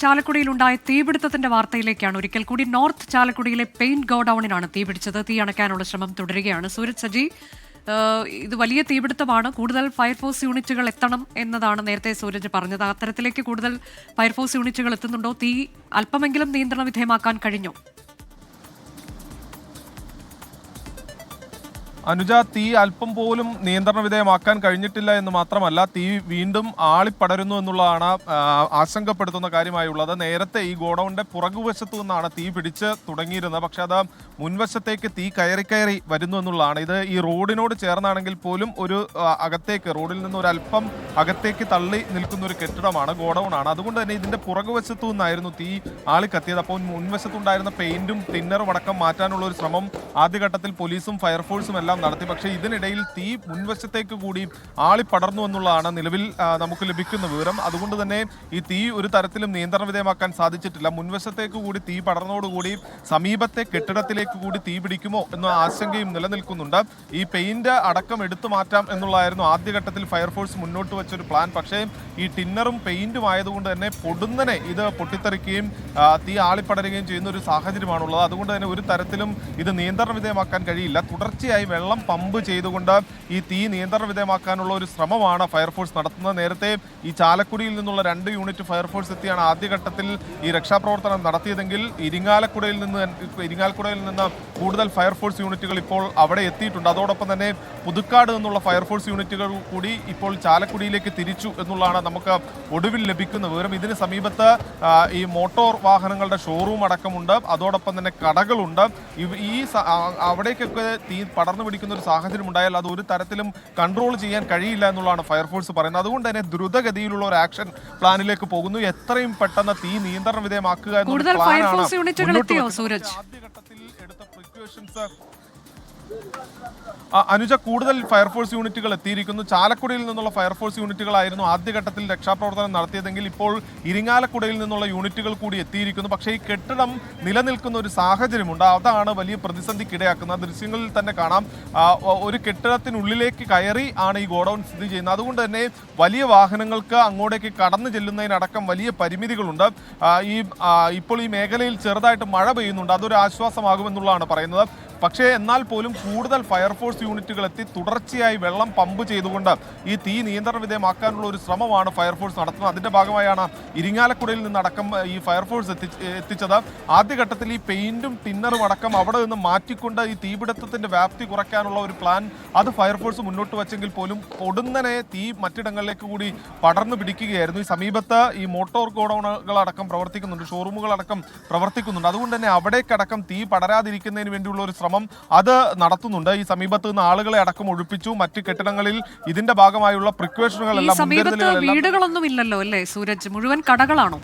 ചാലക്കുടിയിലുണ്ടായ തീപിടുത്തത്തിന്റെ വാർത്തയിലേക്കാണ് ഒരിക്കൽ കൂടി. നോർത്ത് ചാലക്കുടിയിലെ പെയിന്റ് ഗോഡൌണിനാണ് തീപിടിച്ചത്. തീ അണയ്ക്കാനുള്ള ശ്രമം തുടരുകയാണ്. സൂരജ് സജി ഇത് വലിയ തീപിടുത്തമാണ്. കൂടുതൽ ഫയർഫോഴ്സ് യൂണിറ്റുകൾ എത്തണം എന്നതാണ് നേരത്തെ സൂരജ് പറഞ്ഞത്. അത്തരത്തിലേക്ക് കൂടുതൽ ഫയർഫോഴ്സ് യൂണിറ്റുകൾ എത്തുന്നുണ്ടോ? തീ അല്പമെങ്കിലും നിയന്ത്രണ വിധേയമാക്കാൻ കഴിഞ്ഞോ? അനുജ തീ അല്പം പോലും നിയന്ത്രണ വിധേയമാക്കാൻ കഴിഞ്ഞിട്ടില്ല എന്ന് മാത്രമല്ല തീ വീണ്ടും ആളിപ്പടരുന്നു എന്നുള്ളതാണ് ആശങ്കപ്പെടുത്തുന്ന കാര്യമായുള്ളത്. നേരത്തെ ഈ ഗോഡൌണിന്റെ പുറകുവശത്തു നിന്നാണ് തീ പിടിച്ച് തുടങ്ങിയിരുന്നത്. പക്ഷെ അത് മുൻവശത്തേക്ക് തീ കയറി കയറി വരുന്നു എന്നുള്ളതാണ്. ഇത് ഈ റോഡിനോട് ചേർന്നാണെങ്കിൽ പോലും ഒരു അകത്തേക്ക് റോഡിൽ നിന്ന് ഒരു അല്പം അകത്തേക്ക് തള്ളി നിൽക്കുന്ന ഒരു കെട്ടിടമാണ് ഗോഡൌൺ ആണ് അതുകൊണ്ട് തന്നെ ഇതിന്റെ പുറകുവശത്തു നിന്നായിരുന്നു തീ ആളി കത്തിയത് അപ്പോൾ മുൻവശത്തുണ്ടായിരുന്ന പെയിന്റും തിന്നറും അടക്കം മാറ്റാനുള്ള ഒരു ശ്രമം ആദ്യഘട്ടത്തിൽ പോലീസും ഫയർഫോഴ്സും എല്ലാം നടത്തി. പക്ഷേ ഇതിനിടയിൽ തീ മുൻവശത്തേക്ക് കൂടി ആളി പടർന്നു എന്നുള്ളതാണ് നിലവിൽ നമുക്ക് ലഭിക്കുന്ന വിവരം. അതുകൊണ്ട് തന്നെ ഈ തീ ഒരു തരത്തിലും നിയന്ത്രണ വിധേയമാക്കാൻ സാധിച്ചിട്ടില്ല. മുൻവശത്തേക്ക് കൂടി തീ പടർന്നതോടുകൂടി സമീപത്തെ കെട്ടിടത്തിലേക്ക് കൂടി തീ പിടിക്കുമോ എന്ന ആശങ്കയും നിലനിൽക്കുന്നുണ്ട്. ഈ പെയിന്റ് അടക്കം എടുത്തു മാറ്റാം എന്നുള്ളതായിരുന്നു ആദ്യഘട്ടത്തിൽ ഫയർഫോഴ്സ് മുന്നോട്ട് വെച്ചൊരു പ്ലാൻ. പക്ഷേ ഈ ടിന്നറും പെയിന്റും ആയതുകൊണ്ട് തന്നെ പൊടുന്നനെ ഇത് പൊട്ടിത്തെറിക്കുകയും തീ ആളിപ്പടരുകയും ചെയ്യുന്ന ഒരു സാഹചര്യമാണുള്ളത്. അതുകൊണ്ട് തന്നെ ഒരു തരത്തിലും ഇത് നിയന്ത്രണ വിധേയമാക്കാൻ കഴിയില്ല. തുടർച്ചയായി വെള്ളം പമ്പ് ചെയ്തുകൊണ്ട് ഈ തീ നിയന്ത്രണ വിധേയമാക്കാനുള്ള ഒരു ശ്രമമാണ് ഫയർഫോഴ്സ് നടത്തുന്നത്. നേരത്തെ ഈ ചാലക്കുടിയിൽ നിന്നുള്ള രണ്ട് യൂണിറ്റ് ഫയർഫോഴ്സ് എത്തിയാണ് ആദ്യഘട്ടത്തിൽ ഈ രക്ഷാപ്രവർത്തനം നടത്തിയതെങ്കിൽ ഇരിങ്ങാലക്കുടയിൽ നിന്ന് ഇരിങ്ങാലക്കുടയിൽ നിന്ന് കൂടുതൽ ഫയർഫോഴ്സ് യൂണിറ്റുകൾ ഇപ്പോൾ അവിടെ എത്തിയിട്ടുണ്ട്. അതോടൊപ്പം തന്നെ പുതുക്കാട് നിന്നുള്ള ഫയർഫോഴ്സ് യൂണിറ്റുകൾ കൂടി ഇപ്പോൾ ചാലക്കുടിയിലേക്ക് തിരിച്ചു എന്നുള്ളതാണ് നമുക്ക് ഒടുവിൽ ലഭിക്കുന്ന വിവരം. ഇതിന് സമീപത്ത് ഈ മോട്ടോർ വാഹനങ്ങളുടെ ഷോറൂം അടക്കമുണ്ട്. അതോടൊപ്പം തന്നെ കടകളുണ്ട്. ഈ അവിടേക്കൊക്കെ തീ പടർന്നു പിടിക്കുന്ന ഒരു സാഹചര്യം ഉണ്ടായാൽ അത് ഒരു തരത്തിലും കൺട്രോൾ ചെയ്യാൻ കഴിയില്ല എന്നുള്ളതാണ് ഫയർഫോഴ്സ് പറയുന്നത്. അതുകൊണ്ട് തന്നെ ദ്രുതഗതിയിലുള്ള ഒരു ആക്ഷൻ പ്ലാനിലേക്ക് പോകുന്നു. എത്രയും പെട്ടെന്ന് തീ നിയന്ത്രണ വിധേയമാക്കുക എന്നുള്ള പ്ലാനാണ്? ആദ്യഘട്ടത്തിൽ എടുത്ത പ്രിക്കോഷൻസ് അനുജ കൂടുതൽ ഫയർഫോഴ്സ് യൂണിറ്റുകൾ എത്തിയിരിക്കുന്നു. ചാലക്കുടിയിൽ നിന്നുള്ള ഫയർഫോഴ്സ് യൂണിറ്റുകളായിരുന്നു ആദ്യഘട്ടത്തിൽ രക്ഷാപ്രവർത്തനം നടത്തിയതെങ്കിൽ ഇപ്പോൾ ഇരിങ്ങാലക്കുടയിൽ നിന്നുള്ള യൂണിറ്റുകൾ കൂടി എത്തിയിരിക്കുന്നു. പക്ഷേ ഈ കെട്ടിടം നിലനിൽക്കുന്ന ഒരു സാഹചര്യമുണ്ട്. അതാണ് വലിയ പ്രതിസന്ധിക്കിടയാക്കുന്ന ദൃശ്യങ്ങളിൽ തന്നെ കാണാം. ഒരു കെട്ടിടത്തിനുള്ളിലേക്ക് കയറി ആണ് ഈ ഗോഡൌൺ സ്ഥിതി ചെയ്യുന്നത്. അതുകൊണ്ട് തന്നെ വലിയ വാഹനങ്ങൾക്ക് അങ്ങോട്ടേക്ക് കടന്നു ചെല്ലുന്നതിനടക്കം വലിയ പരിമിതികളുണ്ട്. ഈ ഇപ്പോൾ ഈ മേഖലയിൽ ചെറുതായിട്ട് മഴ പെയ്യുന്നുണ്ട്. അതൊരു ആശ്വാസമാകുമെന്നുള്ളതാണ് പറയുന്നത്. പക്ഷേ എന്നാൽ പോലും കൂടുതൽ ഫയർഫോഴ്സ് യൂണിറ്റുകൾ എത്തി തുടർച്ചയായി വെള്ളം പമ്പ് ചെയ്തുകൊണ്ട് ഈ തീ നിയന്ത്രണ വിധേയമാക്കാനുള്ള ഒരു ശ്രമമാണ് ഫയർഫോഴ്സ് നടത്തുന്നത്. അതിന്റെ ഭാഗമായാണ് ഇരിങ്ങാലക്കുടയിൽ നിന്നടക്കം ഈ ഫയർഫോഴ്സ് എത്തി എത്തിച്ചത്. ആദ്യഘട്ടത്തിൽ ഈ പെയിന്റും ടിന്നറും അടക്കം അവിടെ നിന്ന് മാറ്റിക്കൊണ്ട് ഈ തീപിടുത്തത്തിന്റെ വ്യാപ്തി കുറയ്ക്കാനുള്ള ഒരു പ്ലാൻ അത് ഫയർഫോഴ്സ് മുന്നോട്ട് വച്ചെങ്കിൽ പോലും പൊടുന്നനെ തീ മറ്റിടങ്ങളിലേക്ക് കൂടി പടർന്നു പിടിക്കുകയായിരുന്നു. ഈ സമീപത്ത് ഈ മോട്ടോർ ഗോഡൌണുകളടക്കം പ്രവർത്തിക്കുന്നുണ്ട് ഷോറൂമുകളടക്കം പ്രവർത്തിക്കുന്നുണ്ട്. അതുകൊണ്ട് തന്നെ അവിടേക്കടക്കം തീ പടരാതിരിക്കുന്നതിന് വേണ്ടിയുള്ള ഒരു അത് നടത്തുന്നുണ്ട്. ഈ സമീപത്ത് നിന്ന് ആളുകളെ അടക്കം ഒഴിപ്പിച്ചു. മറ്റ് കെട്ടിടങ്ങളിൽ ഇതിന്റെ ഭാഗമായുള്ള പ്രിക്വേഷനുകളെല്ലാം വീടുകളൊന്നും ഇല്ലല്ലോ അല്ലേ സൂരജ്? മുഴുവൻ കടകളാണോ?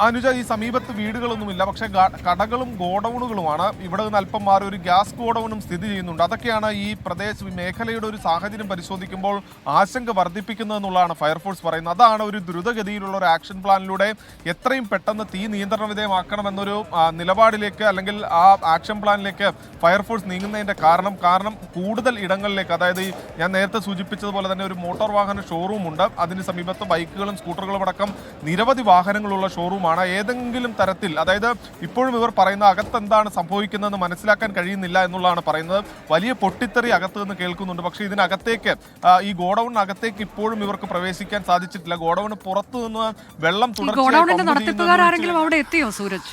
അനുജ ഈ സമീപത്ത് വീടുകളൊന്നുമില്ല. പക്ഷേ കടകളും ഗോഡൌണുകളുമാണ്. ഇവിടെ നിന്ന് അല്പം മാറി ഒരു ഗ്യാസ് ഗോഡൌണും സ്ഥിതി ചെയ്യുന്നുണ്ട്. അതൊക്കെയാണ് ഈ പ്രദേശ മേഖലയുടെ ഒരു സാഹചര്യം പരിശോധിക്കുമ്പോൾ ആശങ്ക വർദ്ധിപ്പിക്കുന്നതെന്നുള്ളതാണ് ഫയർഫോഴ്സ് പറയുന്നത്. അതാണ് ഒരു ദ്രുതഗതിയിലുള്ള ഒരു ആക്ഷൻ പ്ലാനിലൂടെ എത്രയും പെട്ടെന്ന് തീ നിയന്ത്രണ വിധേയമാക്കണമെന്നൊരു നിലപാടിലേക്ക് അല്ലെങ്കിൽ ആ ആക്ഷൻ പ്ലാനിലേക്ക് ഫയർഫോഴ്സ് നീങ്ങുന്നതിന്റെ കാരണം കാരണം കൂടുതൽ ഇടങ്ങളിലേക്ക്. അതായത് ഞാൻ നേരത്തെ സൂചിപ്പിച്ചതുപോലെ തന്നെ ഒരു മോട്ടോർ വാഹന ഷോറൂം ഉണ്ട് അതിന് സമീപത്ത് ബൈക്കുകളും സ്കൂട്ടറുകളും അടക്കം നിരവധി വാഹനങ്ങളുള്ള ഷോറൂമാണ് ഏതെങ്കിലും തരത്തിൽ അതായത് ഇപ്പോഴും ഇവർ പറയുന്ന അകത്തെന്താണ് സംഭവിക്കുന്നതെന്ന് മനസ്സിലാക്കാൻ കഴിയുന്നില്ല എന്നുള്ളതാണ് പറയുന്നത്. വലിയ പൊട്ടിത്തെറി അകത്ത് നിന്ന് കേൾക്കുന്നുണ്ട്. പക്ഷേ ഇതിനകത്തേക്ക് ഈ ഗോഡൌണിനകത്തേക്ക് ഇപ്പോഴും ഇവർക്ക് പ്രവേശിക്കാൻ സാധിച്ചിട്ടില്ല. ഗോഡൌണ് പുറത്തു നിന്ന് വെള്ളം തുടർച്ചയായി എത്തിയോ സൂരജ്?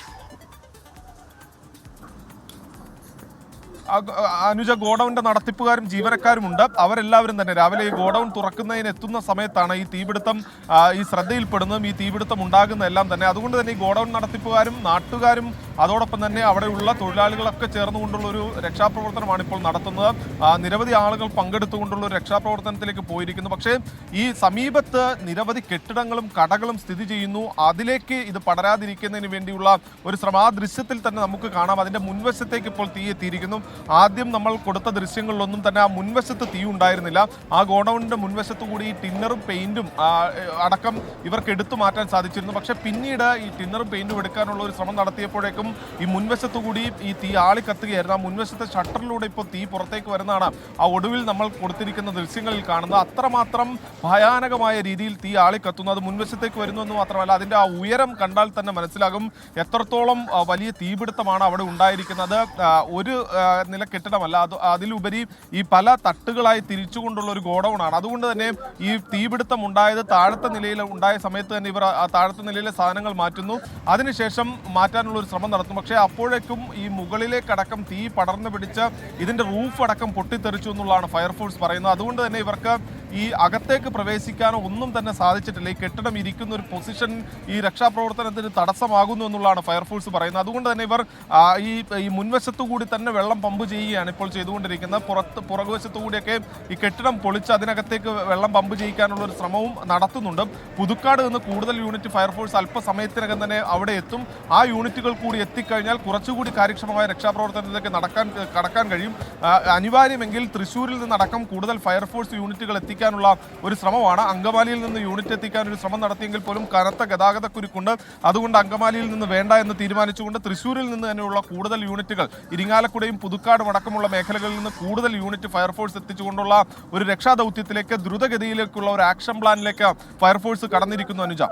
അനുജ ഗോഡൌണിന്റെ നടത്തിപ്പുകാരും ജീവനക്കാരും ഉണ്ട്. അവരെല്ലാവരും തന്നെ രാവിലെ ഈ ഗോഡൌൺ തുറക്കുന്നതിന് എത്തുന്ന സമയത്താണ് ഈ തീപിടുത്തം ഈ ശ്രദ്ധയിൽപ്പെടുന്നതും ഈ തീപിടുത്തം ഉണ്ടാകുന്നതെല്ലാം തന്നെ. അതുകൊണ്ട് തന്നെ ഈ ഗോഡൌൺ നടത്തിപ്പുകാരും നാട്ടുകാരും അതോടൊപ്പം തന്നെ അവിടെയുള്ള തൊഴിലാളികളൊക്കെ ചേർന്നുകൊണ്ടുള്ള ഒരു രക്ഷാപ്രവർത്തനമാണ് ഇപ്പോൾ നടത്തുന്നത്. നിരവധി ആളുകൾ പങ്കെടുത്തുകൊണ്ടുള്ള ഒരു രക്ഷാപ്രവർത്തനത്തിലേക്ക് പോയിരിക്കുന്നു. പക്ഷേ ഈ സമീപത്ത് നിരവധി കെട്ടിടങ്ങളും കടകളും സ്ഥിതി ചെയ്യുന്നു. അതിലേക്ക് ഇത് പടരാതിരിക്കുന്നതിന് വേണ്ടിയുള്ള ഒരു ശ്രമം ആ ദൃശ്യത്തിൽ തന്നെ നമുക്ക് കാണാം. അതിന്റെ മുൻവശത്തേക്ക് ഇപ്പോൾ തീ എത്തിയിരിക്കുന്നു ആദ്യം നമ്മൾ കൊടുത്ത ദൃശ്യങ്ങളിലൊന്നും തന്നെ ആ മുൻവശത്ത് തീ ഉണ്ടായിരുന്നില്ല. ആ ഗോഡൌണിന്റെ മുൻവശത്ത് കൂടി ഈ ടിന്നറും പെയിന്റും അടക്കം ഇവർക്ക് എടുത്തു മാറ്റാൻ സാധിച്ചിരുന്നു. പക്ഷേ പിന്നീട് ഈ ടിന്നറും പെയിന്റും എടുക്കാനുള്ള ഒരു ശ്രമം നടത്തിയപ്പോഴേക്കും ഈ മുൻവശത്തു കൂടി ഈ തീ ആളി കത്തുകയായിരുന്നു ആ മുൻവശത്തെ ഷട്ടറിലൂടെ ഇപ്പോൾ തീ പുറത്തേക്ക് വരുന്നതാണ് ആ ഒടുവിൽ നമ്മൾ കൊടുത്തിരിക്കുന്ന ദൃശ്യങ്ങളിൽ കാണുന്നത്. അത്രമാത്രം ഭയാനകമായ രീതിയിൽ തീ ആളി കത്തുന്നു അത് മുൻവശത്തേക്ക് വരുന്നു എന്ന് മാത്രമല്ല അതിന്റെ ആ ഉയരം കണ്ടാൽ തന്നെ മനസ്സിലാകും എത്രത്തോളം വലിയ തീപിടുത്തമാണ് അവിടെ ഉണ്ടായിരിക്കുന്നത്. ഒരു നില കെട്ടിടമല്ല. അത് അതിലുപരി ഈ പല തട്ടുകളായി തിരിച്ചുകൊണ്ടുള്ള ഒരു ഗോഡൗണാണ്. അതുകൊണ്ട് തന്നെ ഈ തീപിടുത്തം ഉണ്ടായത് താഴത്തെ നിലയിൽ ഉണ്ടായ സമയത്ത് തന്നെ ഇവർ ആ താഴത്തെ നിലയിലെ സാധനങ്ങൾ മാറ്റുന്നു. അതിനുശേഷം മാറ്റാനുള്ള ഒരു ശ്രമം നടത്തും പക്ഷേ അപ്പോഴേക്കും ഈ മുകളിലേക്കടക്കം തീ പടർന്നു പിടിച്ച് ഇതിന്റെ റൂഫ് അടക്കം പൊട്ടിത്തെറിച്ചു എന്നുള്ളതാണ് ഫയർഫോഴ്സ് പറയുന്നത്. അതുകൊണ്ട് തന്നെ ഇവർക്ക് ഈ അകത്തേക്ക് പ്രവേശിക്കാനോ ഒന്നും തന്നെ സാധിച്ചിട്ടില്ല. ഈ കെട്ടിടം ഇരിക്കുന്ന ഒരു പൊസിഷൻ ഈ രക്ഷാപ്രവർത്തനത്തിന് തടസ്സമാകുന്നു എന്നുള്ളതാണ് ഫയർഫോഴ്സ് പറയുന്നത്. അതുകൊണ്ട് തന്നെ ഇവർ ഈ ഈ മുൻവശത്തു കൂടി തന്നെ വെള്ളം പമ്പ് ചെയ്യുകയാണ് ഇപ്പോൾ ചെയ്തുകൊണ്ടിരിക്കുന്നത്. പുറത്ത് പുറകുവശത്തു കൂടിയൊക്കെ ഈ കെട്ടിടം പൊളിച്ച് അതിനകത്തേക്ക് വെള്ളം പമ്പ് ചെയ്യിക്കാനുള്ള ഒരു ശ്രമവും നടത്തുന്നുണ്ട്. പുതുക്കാട് നിന്ന് കൂടുതൽ യൂണിറ്റ് ഫയർഫോഴ്സ് അല്പസമയത്തിനകം തന്നെ അവിടെ എത്തും. ആ യൂണിറ്റുകൾ കൂടി എത്തിക്കഴിഞ്ഞാൽ കുറച്ചുകൂടി കാര്യക്ഷമമായ രക്ഷാപ്രവർത്തനത്തിലേക്ക് നടക്കാൻ കടക്കാൻ കഴിയും. അനിവാര്യമെങ്കിൽ തൃശ്ശൂരിൽ നിന്നടക്കം കൂടുതൽ ഫയർഫോഴ്സ് യൂണിറ്റുകൾ എത്തിക്കാനുള്ള ഒരു ശ്രമമാണ്. അങ്കമാലിയിൽ നിന്ന് യൂണിറ്റ് എത്തിക്കാൻ ഒരു ശ്രമം നടത്തിയെങ്കിൽ പോലും കനത്ത ഗതാഗത കുരുക്കുണ്ട്. അതുകൊണ്ട് അങ്കമാലിയിൽ നിന്ന് വേണ്ട എന്ന് തീരുമാനിച്ചുകൊണ്ട് തൃശ്ശൂരിൽ നിന്ന് തന്നെയുള്ള കൂടുതൽ യൂണിറ്റുകൾ ഇരിങ്ങാലക്കുടയും പുതുക്കാടും അടക്കമുള്ള മേഖലകളിൽ നിന്ന് കൂടുതൽ യൂണിറ്റ് ഫയർഫോഴ്സ് എത്തിച്ചുകൊണ്ടുള്ള ഒരു രക്ഷാദൗത്യത്തിലേക്ക് ദ്രുതഗതിയിലേക്കുള്ള ഒരു ആക്ഷൻ പ്ലാനിലേക്ക് ഫയർഫോഴ്സ് കടന്നിരിക്കുന്നു അനുജ.